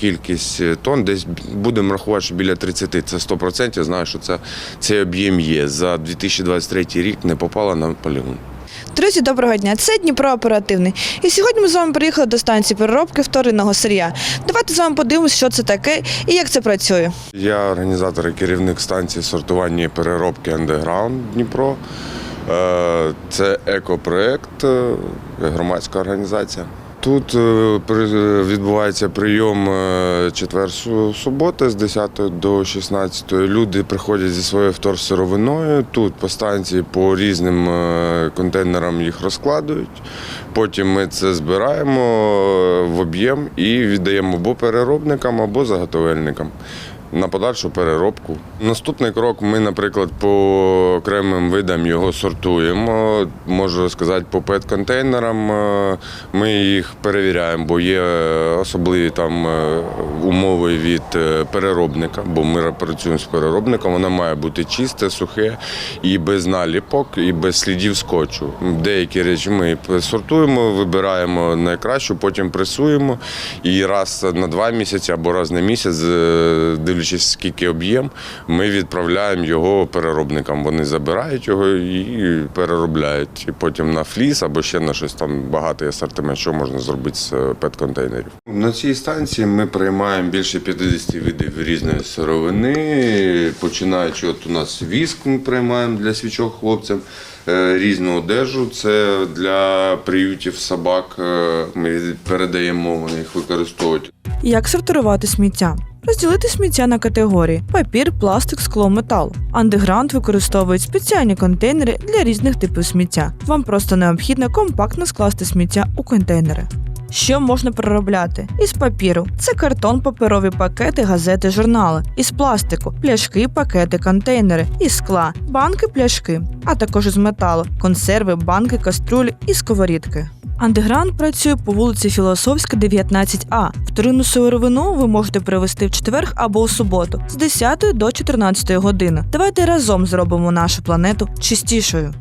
Кількість е, тонн десь будемо рахувати, що біля 30, це 100%. Знаю, що це, цей об'єм є. За 2023 рік не попала на полігон. Друзі, доброго дня! Це Дніпро оперативний. І сьогодні ми з вами приїхали до станції переробки вторинного сир'я. Давайте з вами подивимося, що це таке і як це працює. Я організатор і керівник станції сортування і переробки Underground Дніпро. Е, Це екопроект, е, громадська організація. Тут е, відбувається прийом е, четвер су- субота з 10 до 16. Люди приходять зі своєю вторсировиною. Тут по станції по різним е, контейнерам їх розкладують. Потім ми це збираємо в об'єм і віддаємо або переробникам, або заготовельникам на подальшу переробку. Наступний крок ми, наприклад, по окремим видам його сортуємо. Можу сказати, по пет-контейнерам е, ми їх перевіряємо, бо є особливі там е, умови від е, переробника, бо ми працюємо з переробником. Воно має бути чисте, сухе і без наліпок, і без слідів скотчу. Деякі речі ми сортуємо, вибираємо найкращу, потім пресуємо. І раз на два місяці або раз на місяць, е, дивлячись, скільки об'єм, ми відправляємо його переробникам. Вони забирають його і переробляють. І потім на фліс або ще на щось там багатий асортимент, що можна зробити з е, пет-контейнерів. На цій станції ми приймаємо більше 50 видів різної сировини. Починаючи, от у нас віск ми приймаємо для свічок хлопцям. е, Різну одежу це для приютів собак. е, Ми передаємо, вони їх використовують. Як сортувати сміття? Розділити сміття на категорії: папір, пластик, скло, метал. Андеграунд використовують спеціальні контейнери для різних типів сміття. Вам просто необхідно компактно скласти сміття у контейнери. Що можна переробляти? Із папіру це картон, паперові пакети, газети, журнали. Із пластику пляшки, пакети, контейнери, із скла, банки, пляшки, а також із металу, консерви, банки, каструлі і сковорідки. Андеграунд працює по вулиці Філософська, 19А. Вторинну сировину ви можете привезти в четвер або у суботу з 10 до 14 години. Давайте разом зробимо нашу планету чистішою.